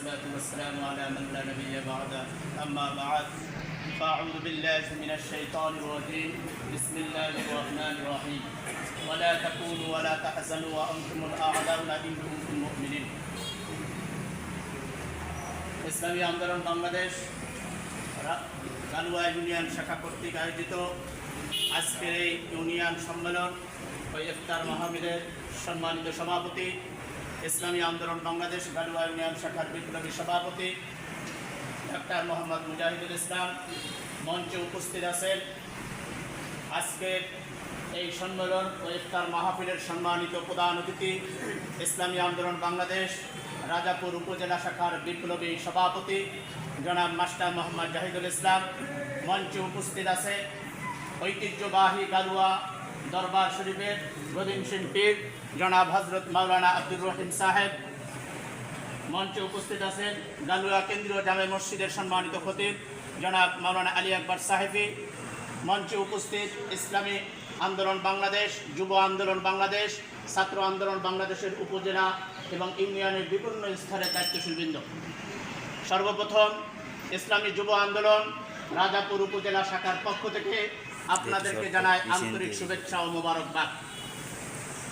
والصلاة والسلام على من لا نبي بعده أما بعد فأعوذ بالله من الشيطان الرجيم بسم الله الرحمن الرحيم ولا تكونوا ولا تحزنوا وأنتم الأعلون إن كنتم مؤمنين ইসলামী আন্দোলন বাংলাদেশ রা- গালুয়া ইউনিয়ন শাখা কর্তৃক আয়োজিত আজকের এই ইউনিয়ন সম্মেলন ও ইফতার মাহমিদের সম্মানিত সভাপতি ইসলামী আন্দোলন বাংলাদেশ গালুয়া ইউনিয়ন শাখার বিপ্লবী সভাপতি ডাক্তার মোহাম্মদ মুজাহিদুল ইসলাম মঞ্চে উপস্থিত আছেন। আজকের এই সম্মেলন ও ইফতার মাহফিলের সম্মানিত প্রধান অতিথি ইসলামী আন্দোলন বাংলাদেশ রাজাপুর উপজেলা শাখার বিপ্লবী সভাপতি জনাব মাস্টার মোহাম্মদ জাহিদুল ইসলাম মঞ্চে উপস্থিত আছে ঐতিহ্যবাহী গালুয়া দরবার শরীফের গদিম সিং পীর জনাব হজরত মাওলানা আব্দুর রহিম সাহেব। মঞ্চে উপস্থিত আছেন গালুয়া কেন্দ্রীয় জামে মসজিদের সম্মানিত খতিব জনাব মাওলানা আলী আকবর সাহেবী। মঞ্চে উপস্থিত ইসলামী আন্দোলন বাংলাদেশ, যুব আন্দোলন বাংলাদেশ, ছাত্র আন্দোলন বাংলাদেশের উপজেলা এবং ইউনিয়নের বিভিন্ন স্তরের দায়িত্বশীলবৃন্দ। সর্বপ্রথম ইসলামী যুব আন্দোলন রাজাপুর উপজেলা শাখার পক্ষ থেকে আপনাদেরকে জানায় আন্তরিক শুভেচ্ছা ও মোবারকবাদ।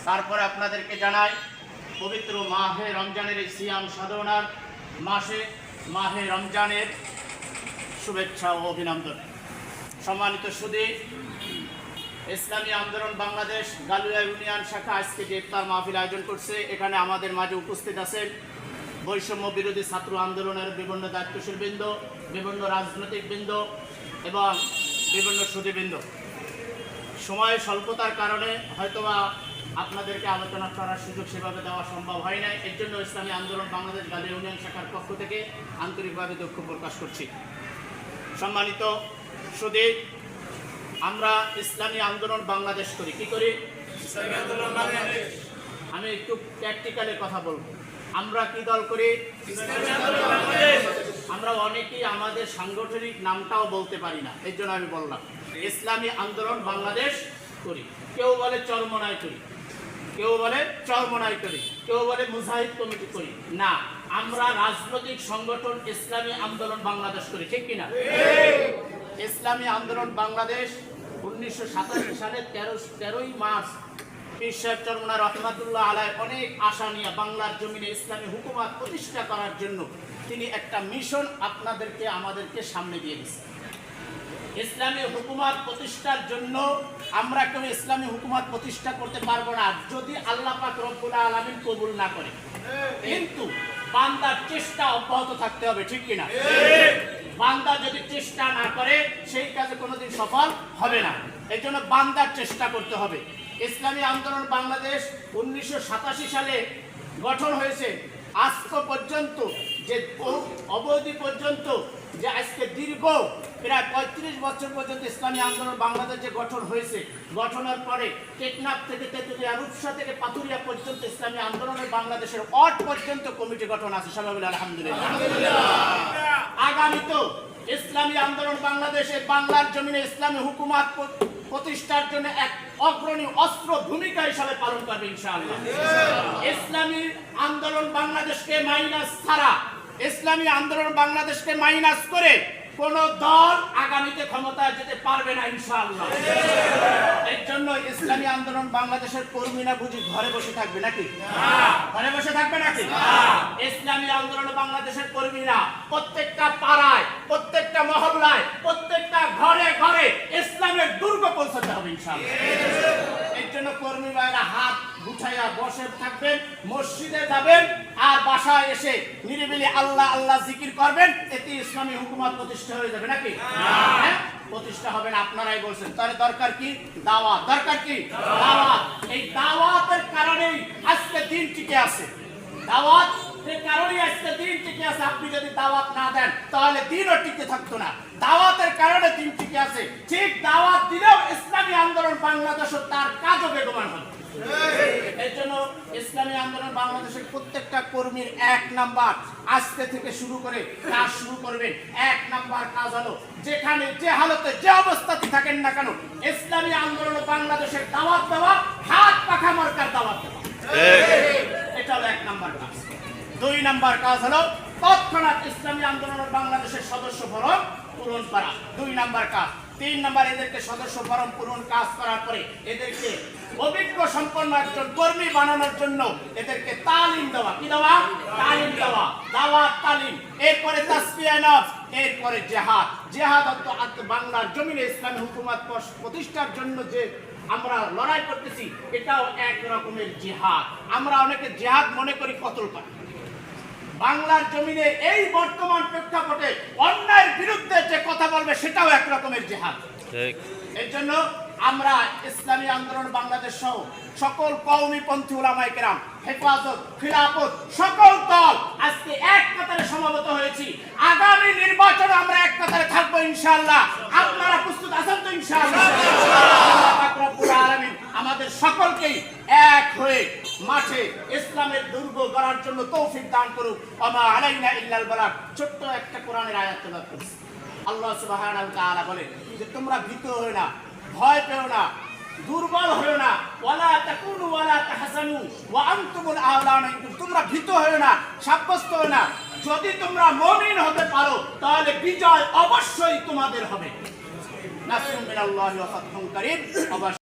তারপরে আপনাদেরকে জানাই পবিত্র মাহে রমজানের এই সিয়াম সাধনার মাসে মাহে রমজানের শুভেচ্ছা ও অভিনন্দন। সম্মানিত সুদী ইসলামী আন্দোলন বাংলাদেশ গালুয়া ইউনিয়ন শাখা আজকে যে ইফতার মাহফিল আয়োজন করছে। এখানে আমাদের মাঝে উপস্থিত আছেন বৈষম্য বিরোধী ছাত্র আন্দোলনের বিভিন্ন দায়িত্বশীল বৃন্দ বিভিন্ন রাজনৈতিক বৃন্দ এবং বিভিন্ন সুদীবৃন্দ। সময় স্বল্পতার কারণে হয়তোবা আপনাদেরকে আলোচনা করার সুযোগ সেভাবে দেওয়া সম্ভব হয় নাই। এর জন্য ইসলামী আন্দোলন বাংলাদেশ গালি ইউনিয়ন শাখার পক্ষ থেকে আন্তরিকভাবে দুঃখ প্রকাশ করছি। সম্মানিত সুদীপ আমরা ইসলামী আন্দোলন বাংলাদেশ করি। কি করি? আমি একটু প্র্যাকটিক্যালি কথা বলব। আমরা কি দল করি? আমরা অনেকেই আমাদের সাংগঠনিক নামটাও বলতে পারি না, এর জন্য আমি বললাম। ইসলামী আন্দোলন বাংলাদেশ করি, কেউ বলে চরমনায় করি, কেউ বলে চরমনায় করি, কেউ বলে মুজাহিদ কমিটি করি। না, আমরা রাজনৈতিক সংগঠন ইসলামী আন্দোলন বাংলাদেশ করি, ঠিক কিনা? ইসলামী আন্দোলন বাংলাদেশ উনিশশো সালের তেরো, তেরোই মার্চ পীর রহমাতুল্লাহ আলায় অনেক আশা নিয়ে বাংলার জমিনে ইসলামী হুকুমাত প্রতিষ্ঠা করার জন্য তিনি একটা মিশন আপনাদেরকে, আমাদেরকে সামনে দিয়ে দিচ্ছেন ইসলামী হুকুমাত প্রতিষ্ঠার জন্য আমরা কেউ ইসলামী হুকুমাত প্রতিষ্ঠা করতে পারব না, যদি আল্লাহ পাক আলামিন কবুল না করে। কিন্তু বান্দার চেষ্টা অব্যাহত থাকতে হবে, ঠিক কিনা? বান্দা যদি চেষ্টা না করে, সেই কাজে কোনোদিন সফল হবে না। এই জন্য বান্দার চেষ্টা করতে হবে। ইসলামী আন্দোলন বাংলাদেশ উনিশশো সালে গঠন হয়েছে। আজ পর্যন্ত যে অবধি পর্যন্ত যে আজকে দীর্ঘ প্রায় পঁয়ত্রিশ বছর পর্যন্ত ইসলামী আন্দোলন বাংলাদেশ যে গঠন হয়েছে, গঠনের পরে টেকনাফ থেকে তেতুলিয়া রূপসা থেকে পাথুরিয়া পর্যন্ত ইসলামী আন্দোলনের বাংলাদেশের অট পর্যন্ত কমিটি গঠন আছে। সবাই আলহামদুলিল্লাহ। আগামী তো ইসলামী আন্দোলন বাংলাদেশে বাংলার জমিনে ইসলামী হুকুমাত প্রতিষ্ঠার জন্য এক অগ্রণী অস্ত্র ভূমিকা হিসাবে পালন করবে ইনশাআল্লাহ। ইসলামী আন্দোলন বাংলাদেশকে মাইনাস ছাড়া ইসলামী আন্দোলন বাংলাদেশকে মাইনাস করে কোন দল আগামীতে ক্ষমতায় যেতে পারবে না ইনশাআল্লাহ। এর জন্য ইসলামী আন্দোলন বাংলাদেশের কর্মীরা বুঝি ঘরে বসে থাকবে নাকি? ঘরে বসে থাকবে নাকি? ইসলামী আন্দোলন বাংলাদেশের কর্মীরা প্রত্যেকটা পাড়ায় প্রত্যেকটা মহল্লায় প্রত্যেকটা ঘরে ঘরে ইসলামের দুর্গ পৌঁছাতে হবে ইনশাআল্লাহ। এর জন্য কর্মী ভাইরা হাত গুছাইয়া বসে থাকবেন মসজিদে যাবেন আর বাসায় এসে নিরিবিলি আল্লাহ আল্লাহ জিকির করবেন এতে ইসলামী হুকুমত প্রতিষ্ঠা হয়ে যাবে নাকি? হ্যাঁ? প্রতিষ্ঠা হবে না আপনারাই বলছেন। তাহলে দরকার কি? দাওয়াত। দরকার কি? দাওয়াত। এই দাওয়াতের কারণেই আজকে দিন টিকে আছে। দাওয়াত এর কারণেই আজকে দিন টিকে আছে আপনি যদি দাওয়াত না দেন তাহলে দিনও টিকে থাকতো না। দাওয়াতের কারণে দিন টিকে আছে। ঠিক দাওয়াত দিলেও ইসলামী আন্দোলন বাংলাদেশ তার কাজও বেগমান হবে। এর জন্য ইসলামী আন্দোলন বাংলাদেশের প্রত্যেকটা কর্মীর এক নাম্বার আজকে থেকে শুরু করে কাজ শুরু করবেন। এক নাম্বার কাজ হলো যেখানে যে হালতে যে অবস্থাতে থাকেন না কেন ইসলামী আন্দোলন বাংলাদেশের দাওয়াত দেওয়া হাত পাখা মার্কার দাওয়াত দেওয়া। এটা হলো এক নাম্বার কাজ। দুই নাম্বার কাজ হলো তৎক্ষণাৎ ইসলামী আন্দোলনের বাংলাদেশের সদস্য ফরম পূরণ করা। দুই নাম্বার কাজ। তিন নাম্বার এদেরকে সদস্য ফরম পূরণ কাজ করার পরে এদেরকে অভিজ্ঞ সম্পন্ন একজন কর্মী বানানোর জন্য এদেরকে তালিম দেওয়া। কি দেওয়া? তালিম দেওয়া। দাওয়াত তালিম। এরপরে এরপরে জেহাদ। জেহাদ অর্থ- বাংলার জমিনে ইসলামী হুকুমত প্রতিষ্ঠার জন্য যে আমরা লড়াই করতেছি, এটাও এক রকমের জিহাদ। আমরা অনেকে জেহাদ মনে করি কতল করি বাংলার জমিনে এই বর্তমান প্রেক্ষাপটে অন্যায়ের বিরুদ্ধে যে কথা বলবে সেটাও এক রকমের জেহাদ। এর জন্য আমরা ইসলামী আন্দোলন বাংলাদেশ সহ সকল কওমি পন্থী ওলামায়ে কেরাম হেফাজত খিলাফত সকল দল আজকে এক কাতারে সমাবেত হয়েছি। আগামী নির্বাচনে আমরা এক কাতারে থাকব ইনশাআল্লাহ। আপনারা প্রস্তুত আছেন তো ইনশাআল্লাহ? আমাদের সকলকেই এক হয়ে মাঠে ইসলামের দুর্গ গড়ার জন্য তৌফিক দান করুক। আমা আলাইনা ইল্লাল বালাগ। ছোট্ট একটা কোরআনের আয়াত তেলাওয়াত করছি আল্লাহ সুবহানাহু তাআলা বলে যে, তোমরা ভীত হও না, ভয় পেও না, দুর্বল হও না। ওয়ালা তাকুনু ওয়ালা তাহসানু ওয়া আনতুমুল আওলানা তোমরা ভীত হও না, সাব্যস্ত হও না। যদি তোমরা মুমিন হতে পারো, তাহলে বিজয় অবশ্যই তোমাদের হবে। নাসরুম মিনাল্লাহি ওয়া ফাতহুন অবশ্যই।